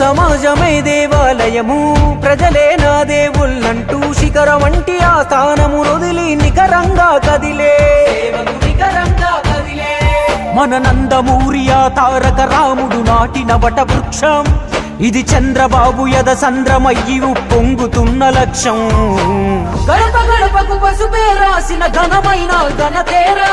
సమాజమే దేవాలయము ప్రజలే నా దేవుళ్ళంటూ శిఖరం వంటి ఆ స్థానము వదిలి నికరంగా కదిలే. మన నందమూరి ఆ తారక రాముడు నాటిన వట వృక్షం ఇది చంద్రబాబు యద సంద్రమయ్యి పొంగుతున్న లక్ష్యం. గడప గడపకు పసుపే రాసిన ఘనమైన ఘనతేరా.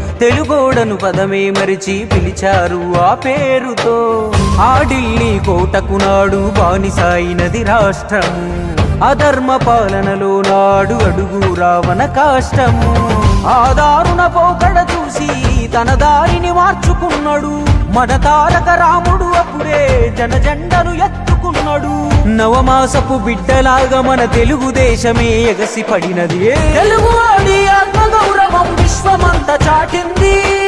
తెలుగోడను పదమే మరిచి పిలిచారు ఆ పేరుతో. ఆ ఢిల్లీ కోటకు నాడు బానిసాయినది రాష్ట్రము. అధర్మ పాలనలో నాడు అడుగు రావణ కాష్టము. ఆ దారుణ పోకడ చూసి తన దారిని మార్చుకున్నాడు. మన తారక రాముడు అప్పుడే జనజెండను ఎత్తుకున్నాడు. నవమాసపు బిడ్డలాగా మన తెలుగుదేశమే ఎగసి పడినది తెలుగు వాడి ఆత్మగౌరవం విశ్వమంతా చాటింది.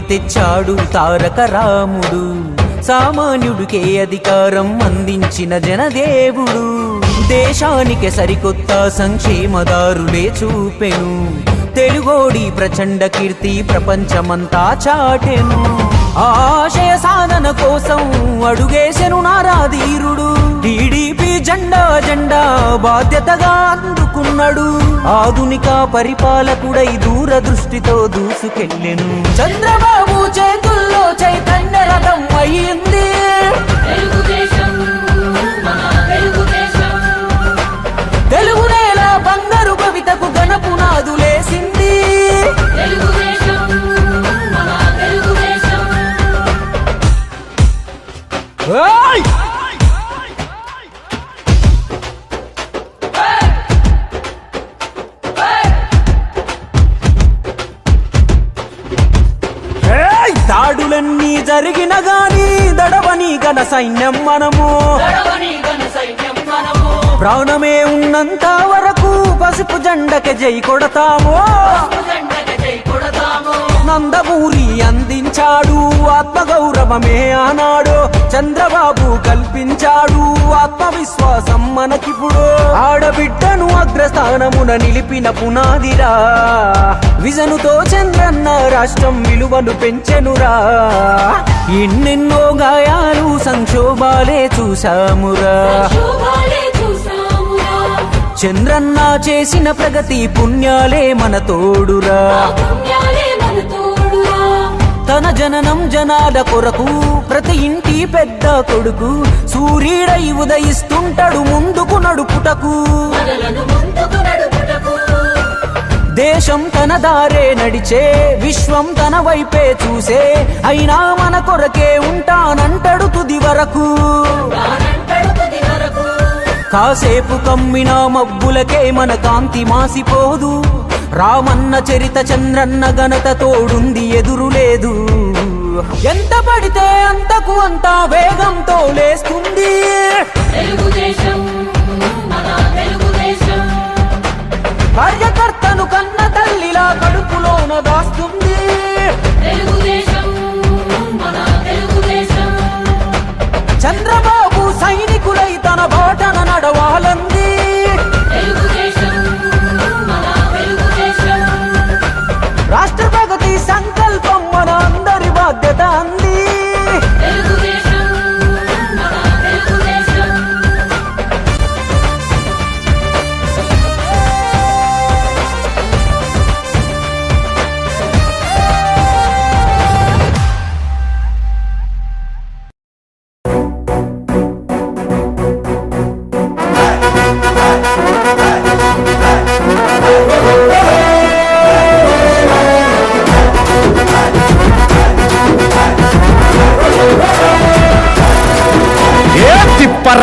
తెచ్చాడు తారక రాముడు. సామాన్యుడికే అధికారం అందించిన జనదేవుడు. దేశానికి సరికొత్త సంక్షేమదారులే చూపెను. తెలుగోడి ప్రచండ కీర్తి ప్రపంచమంతా చాటెను. ఆశయ సాధన కోసం అడుగేసెను నారాధీరుడు. టీడీపీ జెండా జెండా బాధ్యతగా అందుకున్నాడు. ఆధునిక పరిపాలకుడై దూరదృష్టితో దూసుకెళ్ళెను. చంద్రబాబు చేతుల్లో చైతన్య రథం తెలుగుదేశం తెలుగు నేల బంగారు కవితకు గణపునాదులేసింది సైన్యం మనము. ప్రాణమే ఉన్నంత వరకు పసుపు జై జెండకి జై కొడతాము. నందమూరి అందించాడు ఆత్మగౌరవమే ఆనాడు. చంద్రబాబు కల్పించాడు ఆత్మవిశ్వాసం మనకిప్పుడు. ఆడబిడ్డను అగ్రస్థానమున నిలిపిన పునాదిరా. విజనుతో చంద్రన్న రాష్ట్రం విలువను పెంచెనురా. ఎన్నెన్నో గాయాలు సంక్షోభాలే చూసామురా చూసామురా చంద్రన్న చేసిన ప్రగతి పుణ్యాలే మన తోడురా. తన జననం జనాల కొరకు ప్రతి ఇంటి పెద్ద కొడుకు సూర్యుడై ఉదయిస్తుంటాడు ముందుకు నడుపుటకు. దేశం తన దారే నడిచే విశ్వం తన వైపే చూసే అయినా మన కొరకే ఉంటానంటాడు తుది వరకు. కాసేపు కమ్మిన మబ్బులకే మన కాంతి మాసిపోదు. రామన్న చరిత చంద్రన్న ఘనత తోడుంది ఎదురు లేదు. ఎంత పడితే అంతకు అంత వేగంతో లేస్తుంది కార్యకర్తను కన్న తల్లిలా కడుపులోన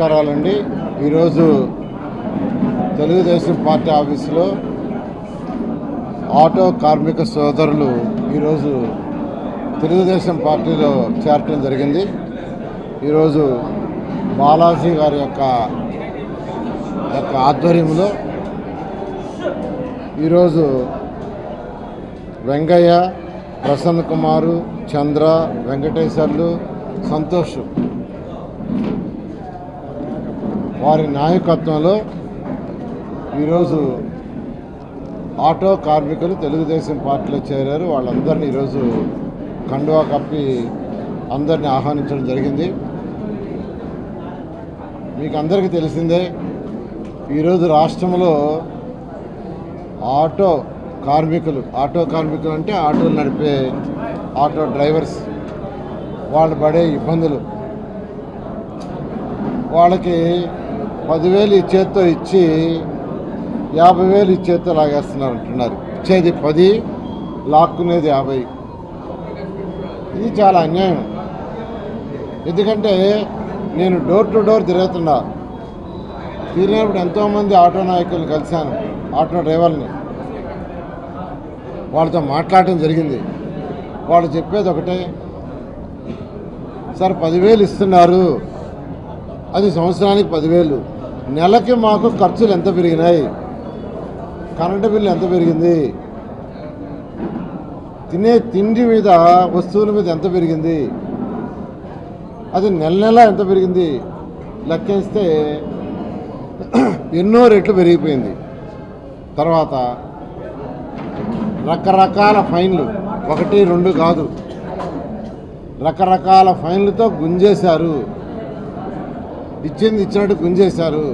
నమస్కారాలండి. ఈరోజు తెలుగుదేశం పార్టీ ఆఫీసులో ఆటో కార్మిక సోదరులు ఈరోజు తెలుగుదేశం పార్టీలో చేరటం జరిగింది. ఈరోజు బాలాజీ గారి యొక్క యొక్క ఆధ్వర్యంలో ఈరోజు వెంకయ్య ప్రసన్న కుమారు చంద్ర వెంకటేశ్వర్లు సంతోష్ వారి నాయకత్వంలో ఈరోజు ఆటో కార్మికులు తెలుగుదేశం పార్టీలో చేరారు. వాళ్ళందరినీ ఈరోజు కండువా కప్పి అందరినీ ఆహ్వానించడం జరిగింది. మీకు అందరికీ తెలిసిందే ఈరోజు రాష్ట్రంలో ఆటో కార్మికులు ఆటో కార్మికులు అంటే ఆటోలు నడిపే ఆటో డ్రైవర్స్ వాళ్ళు పడే ఇబ్బందులు. వాళ్ళకి పదివేలు ఈ చేత్తో ఇచ్చి యాభై వేలు ఈ చేత్తో లాగేస్తున్నారు అంటున్నారు. ఇచ్చేది పది లాక్కునేది యాభై. ఇది చాలా అన్యాయం. ఎందుకంటే నేను డోర్ టు డోర్ తిరుగుతున్నా. తిరిగినప్పుడు ఎంతోమంది ఆటో నాయకులను కలిశాను ఆటో డ్రైవర్ని. వాళ్ళతో మాట్లాడటం జరిగింది. వాళ్ళు చెప్పేది ఒకటే సార్ పదివేలు ఇస్తున్నారు. అది సంవత్సరానికి పదివేలు. నెలకి మాకు ఖర్చులు ఎంత పెరిగినాయి? కరెంటు బిల్లు ఎంత పెరిగింది? తినే తిండి మీద వస్తువుల మీద ఎంత పెరిగింది? అది నెల నెల ఎంత పెరిగింది? లెక్కేస్తే ఎన్నో రెట్లు పెరిగిపోయింది. తర్వాత రకరకాల ఫైన్లు ఒకటి రెండు కాదు. రకరకాల ఫైన్లతో గుంజేశారు. ఇచ్చింది ఇచ్చినట్టు గుంజేశారు.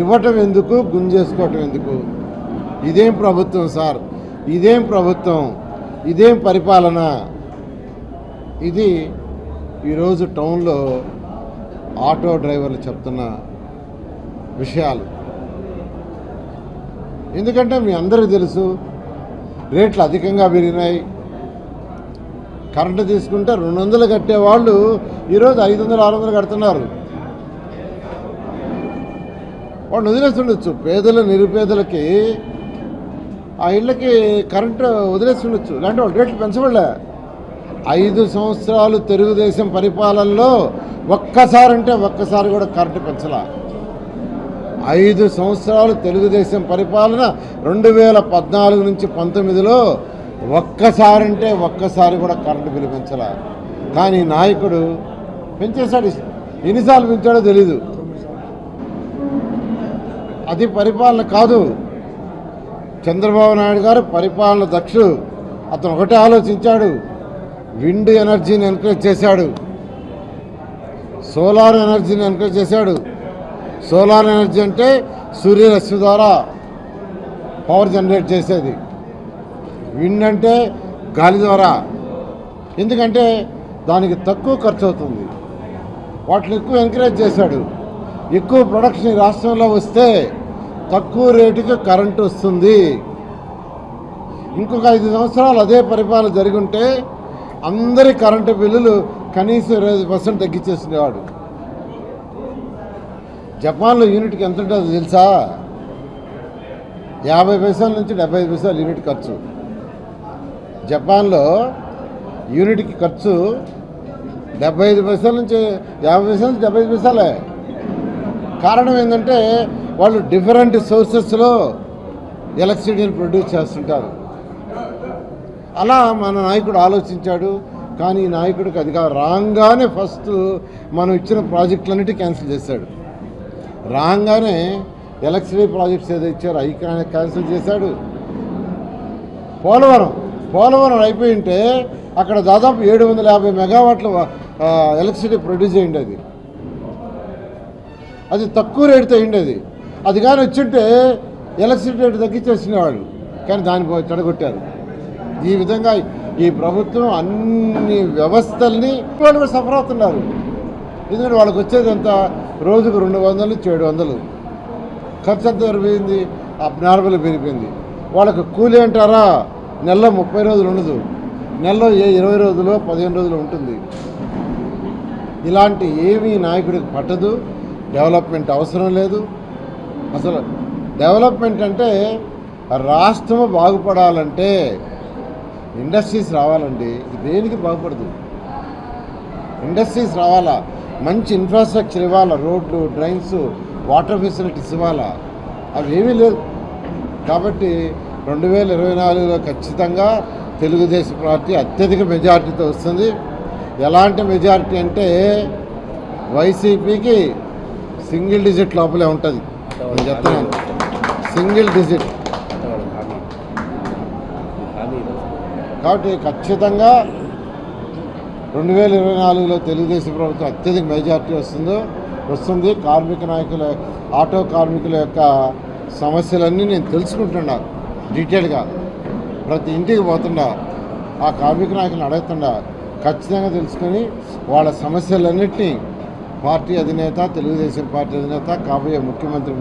ఇవ్వటం ఎందుకు? గుంజేసుకోవటం ఎందుకు? ఇదేం ప్రభుత్వం సార్? ఇదేం ప్రభుత్వం? ఇదేం పరిపాలన? ఇది ఈరోజు టౌన్లో ఆటో డ్రైవర్లు చెప్తున్న విషయాలు. ఎందుకంటే మీ అందరికీ తెలుసు రేట్లు అధికంగా పెరిగినాయి. కరెంటు తీసుకుంటే రెండు వందలు కట్టేవాళ్ళు ఈరోజు ఐదు వందలు ఆరు వందలు కడుతున్నారు. వాళ్ళు వదిలేసి ఉండొచ్చు నిరుపేదలకి ఆ ఇళ్ళకి కరెంటు వదిలేసి ఉండొచ్చు లేదంటే వాళ్ళు రేట్లు పెంచబడలే. ఐదు సంవత్సరాలు తెలుగుదేశం పరిపాలనలో ఒక్కసారి అంటే ఒక్కసారి కూడా కరెంటు పెంచలా. ఐదు సంవత్సరాలు తెలుగుదేశం పరిపాలన రెండు వేల పద్నాలుగు నుంచి పంతొమ్మిదిలో ఒక్కసారంటే ఒక్కసారి కూడా కరెంటు బిల్లు పెంచలా. కానీ నాయకుడు పెంచేశాడు. ఎన్నిసార్లు పెంచాడో తెలీదు. అది పరిపాలన కాదు. చంద్రబాబు నాయుడు గారు పరిపాలన దక్షుడు. అతను ఒకటే ఆలోచించాడు. విండ్ ఎనర్జీని ఎంకరేజ్ చేశాడు. సోలార్ ఎనర్జీని ఎంకరేజ్ చేశాడు. సోలార్ ఎనర్జీ అంటే సూర్యరశ్మి ద్వారా పవర్ జనరేట్ చేసేది. విండ్ అంటే గాలి ద్వారా. ఎందుకంటే దానికి తక్కువ ఖర్చు అవుతుంది వాటిని ఎక్కువ ఎంకరేజ్ చేశాడు. ఎక్కువ ప్రొడక్షన్ రాష్ట్రంలో వస్తే తక్కువ రేటుకి కరెంటు వస్తుంది. ఇంకొక ఐదు సంవత్సరాలు అదే పరిపాలన జరిగి ఉంటే అందరి కరెంటు బిల్లులు కనీసం ఇరవై పర్సెంట్ తగ్గించేసినవాడు జపాన్లో యూనిట్కి ఎంత ఉంటుందో తెలుసా? యాభై పైసల నుంచి డెబ్బై ఐదు పైసలు యూనిట్ ఖర్చు. జపాన్లో యూనిట్కి ఖర్చు డెబ్బై ఐదు పైసల నుంచి యాభై పైసల నుంచి డెబ్బై ఐదు పైసలే. కారణం ఏంటంటే వాళ్ళు డిఫరెంట్ సోర్సెస్లో ఎలక్ట్రిసిటీని ప్రొడ్యూస్ చేస్తుంటారు. అలా మన నాయకుడు ఆలోచించాడు కానీ ఈ నాయకుడికి అది కాదు. రాగానే ఫస్ట్ మనం ఇచ్చిన ప్రాజెక్టులన్నిటి క్యాన్సిల్ చేశాడు. రాగానే ఎలక్ట్రిసిటీ ప్రాజెక్ట్స్ ఏదో ఇచ్చారో అవి క్యాన్సిల్ చేశాడు. పోలవరం పోలవరం అయిపోయింటే అక్కడ దాదాపు ఏడు వందల యాభై మెగావాట్ల ఎలక్ట్రిసిటీ ప్రొడ్యూస్ అయ్యింది అది. అది తక్కువ రేటుతో అయ్యింది అది కానీ వచ్చింటే ఎలక్ట్రిసిటీ రేటు తగ్గించేసినవాడు కానీ దాన్ని చెడగొట్టారు. ఈ విధంగా ఈ ప్రభుత్వం అన్ని వ్యవస్థల్ని వాళ్ళు కూడా సఫర్ అవుతున్నారు. ఎందుకంటే వాళ్ళకి వచ్చేది ఎంత? రోజుకు రెండు వందలు ఏడు వందలు. ఖర్చు ఎంత పెరిగింది? నార్మల్ పెరిగిపోయింది. వాళ్ళకి కూలీ అంటారా? నెలలో ముప్పై రోజులు ఉండదు. నెలలో ఏ ఇరవై రోజులు పదిహేను రోజులు ఉంటుంది. ఇలాంటి ఏమీ నాయకుడికి పట్టదు. డెవలప్మెంట్ అవసరం లేదు. అసలు డెవలప్మెంట్ అంటే రాష్ట్రం బాగుపడాలంటే ఇండస్ట్రీస్ రావాలండి. ఇది దేనికి బాగుపడదు? ఇండస్ట్రీస్ రావాలా? మంచి ఇన్ఫ్రాస్ట్రక్చర్ ఇవ్వాలా? రోడ్లు డ్రైన్స్ వాటర్ ఫెసిలిటీస్ ఇవ్వాలా? అవి ఏమీ లేదు కాబట్టి రెండు వేల ఇరవై నాలుగులో ఖచ్చితంగా తెలుగుదేశం పార్టీ అత్యధిక మెజారిటీతో వస్తుంది. ఎలాంటి మెజారిటీ అంటే వైసీపీకి సింగిల్ డిజిట్ లోపలే ఉంటుంది. నేను చెప్తున్నాను. Single digit. కాబట్టి ఖచ్చితంగా రెండు వేల ఇరవై నాలుగులో తెలుగుదేశం ప్రభుత్వం అత్యధిక మెజార్టీ వస్తుందో వస్తుంది. కార్మిక నాయకుల ఆటో కార్మికుల యొక్క సమస్యలన్నీ నేను తెలుసుకుంటున్నా డీటెయిల్గా ప్రతి ఇంటికి పోతుండా ఆ కార్మిక నాయకులను అడుగుతుండా ఖచ్చితంగా తెలుసుకొని వాళ్ళ సమస్యలన్నింటినీ పార్టీ అధినేత తెలుగుదేశం పార్టీ అధినేత కాబోయే ముఖ్యమంత్రి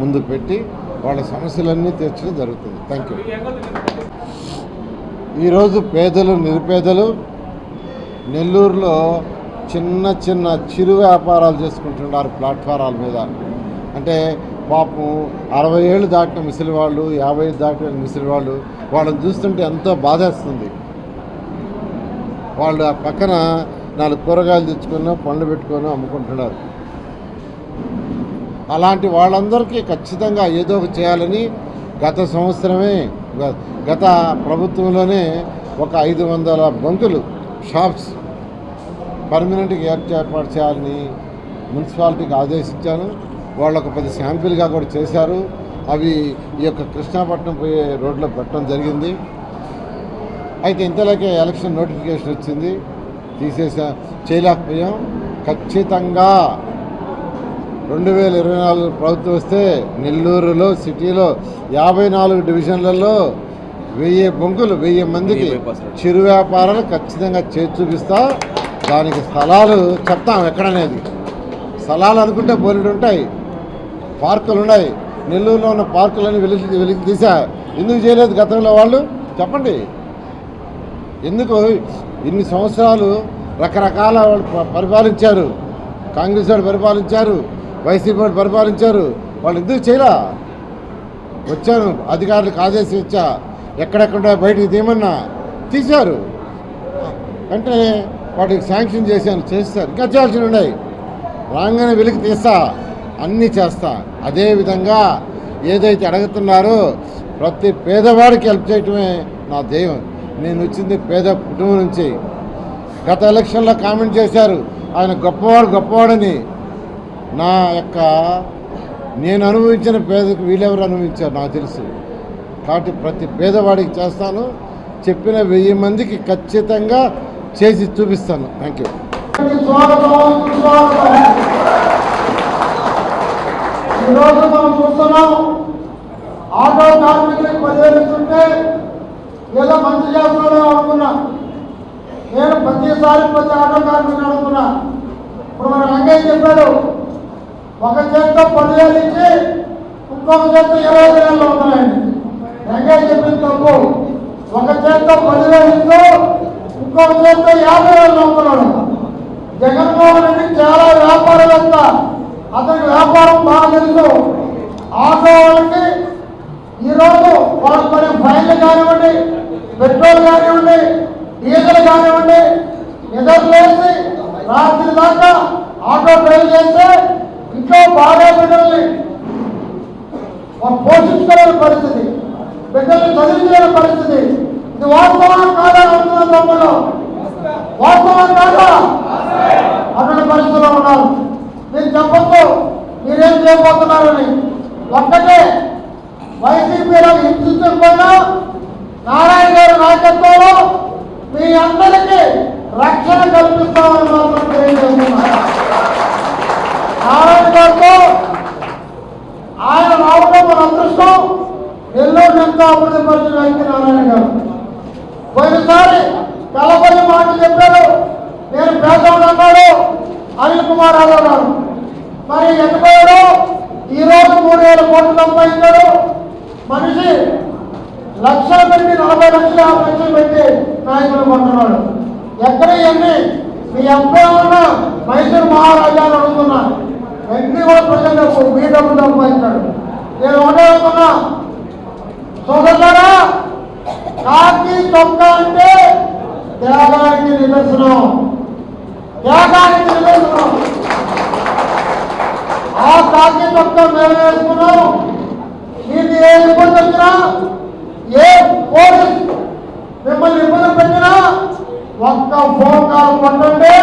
ముందు పెట్టి వాళ్ళ సమస్యలన్నీ తీర్చడం జరుగుతుంది. థ్యాంక్ యూ ఈరోజు పేదలు నిరుపేదలు నెల్లూరులో చిన్న చిన్న చిరు వ్యాపారాలు చేసుకుంటున్నారు ప్లాట్ఫారాల మీద. అంటే పాపం అరవై ఏళ్ళు దాటిన ముసలి వాళ్ళు యాభై ఏళ్ళు దాటిన ముసలి వాళ్ళు వాళ్ళని చూస్తుంటే ఎంతో బాధేస్తుంది. వాళ్ళు ఆ పక్కన నాలుగు కూరగాయలు తెచ్చుకున్నా పండ్లు పెట్టుకొని అమ్ముకుంటున్నారు. అలాంటి వాళ్ళందరికీ ఖచ్చితంగా ఏదో ఒక చేయాలని గత సంవత్సరమే గ- గత ప్రభుత్వంలోనే ఒక ఐదు వందల బంకులు షాప్స్ పర్మనెంట్గా ఏర్పాటు చేయాలని మున్సిపాలిటీకి ఆదేశించాను. వాళ్ళు ఒక పది శాంపిల్గా కూడా చేశారు. అవి ఈ యొక్క కృష్ణాపట్నం పోయే రోడ్లో పెట్టడం జరిగింది. అయితే ఇంతలోకే ఎలక్షన్ నోటిఫికేషన్ వచ్చింది. తీసేసా. చేయలేకపోయాం ఖచ్చితంగా. రెండు వేల ఇరవై నాలుగు ప్రభుత్వం వస్తే నెల్లూరులో సిటీలో యాభై నాలుగు డివిజన్లలో వెయ్యి బొంకులు వెయ్యి మందికి చిరు వ్యాపారాలు ఖచ్చితంగా చేసి చూపిస్తా. దానికి స్థలాలు చెప్తాం ఎక్కడనేది. స్థలాలు అనుకుంటే బోలెడు ఉంటాయి. పార్కులు ఉన్నాయి. నెల్లూరులో ఉన్న పార్కులని వెలికి వెలికి తీసా. ఎందుకు చేయలేదు గతంలో వాళ్ళు? చెప్పండి. ఎందుకు ఇన్ని సంవత్సరాలు రకరకాల వాళ్ళు పరిపాలించారు. కాంగ్రెస్ వాళ్ళు పరిపాలించారు వైసీపీ వాళ్ళు పరిపాలించారు. వాళ్ళు ఎందుకు చేయరా వచ్చాను అధికారులకు ఆదేశం ఇచ్చా. ఎక్కడెక్కడ బయటికి తీయమన్నా తీశారు. వెంటనే వాటికి శాంక్షన్ చేశాను చేస్తారు ఇంకా చేయాల్సి ఉన్నాయి. రాగానే వెలికి తీస్తా అన్నీ చేస్తా. అదేవిధంగా ఏదైతే అడుగుతున్నారో ప్రతి పేదవాడికి హెల్ప్ చేయటమే నా ధ్యేయం. నేను వచ్చింది పేద కుటుంబం నుంచి. గత ఎలక్షన్లో కామెంట్ చేశారు. ఆయన గొప్పవాడు గొప్పవాడని. నా యొక్క నేను అనుభవించిన పేదకు వీళ్ళెవరు అనుభవించారు? నాకు తెలుసు. కాబట్టి ప్రతి పేదవాడికి చేస్తాను. చెప్పిన వెయ్యి మందికి ఖచ్చితంగా చేసి చూపిస్తాను. థ్యాంక్ యూ ఈరోజు మనం చూస్తున్నాం. ఆటో కార్మికులకు పదివేలు ఇస్తుంటే ఏదో మంచి చేస్తున్నాడో అనుకున్నా నేను ప్రతిసారి ప్రతి ఆటో అనుకున్నా ఇప్పుడు మన రంగయ్య చెప్పాడు ఒక చేత్తో పదివేలు ఇచ్చి ఇంకొక చేత్తో ఇరవై ఐదు వేలు ఉన్నాయండి రంగయ్య చెప్పిన తప్పు. ఒక చేత్తో పదివేలు ఇస్తూ ఇంకొక చేత్తో యాభై వేలు అమ్ముతున్నాడు జగన్మోహన్ రెడ్డి చాలా వ్యాపారవేత్త. అతనికి వ్యాపారం బాగా తెలుసు. వైసీపీలో నారాయణ గారి నాయకత్వంలో మీ అందరికీ రక్షణ కల్పిస్తామని మాత్రం తెలియజేస్తున్నారు నారాయణ గారితో ఆయన రావడం మన అదృష్టం నెల్లూరు ఎంతో అభివృద్ధి వ్యక్తి నారాయణ గారు. పోయినసారి కలపని మాట చెప్పారు నేను పేదవాడు అన్నాడు అనిల్ కుమార్ యాదవ్ గారు. మరి ఎట్టుకోయాడు ఈరోజు మూడు వేల కోట్లు సంపాదించాడు. మనిషి లక్ష పెట్టి నలభై లక్షలు యాభై లక్షలు పెట్టి నాయకులు కొంటున్నాడు. ఎక్కడ ఇవన్నీ మీ అబ్బాయి ఉన్న మైసూరు మహారాజా అడుగుతున్నా. ఎన్ని కూడా ప్రజలకు మీ డబ్బు సంపాదించాడు నేను ఒకటే అనుకున్నా. సోదరులారా కాకి తొక్క అంటే త్యాగానికి నిదర్శనం. త్యాగానికి నిదర్శనం. ఆ కాకి తొక్క మేము వేసుకున్నాం. మీకు ఏ ఇబ్బంది వచ్చినా ఏ పోలీస్ మిమ్మల్ని ఇబ్బంది పెట్టినా ఒక్క ఫోన్ కాల్ కొట్టండి.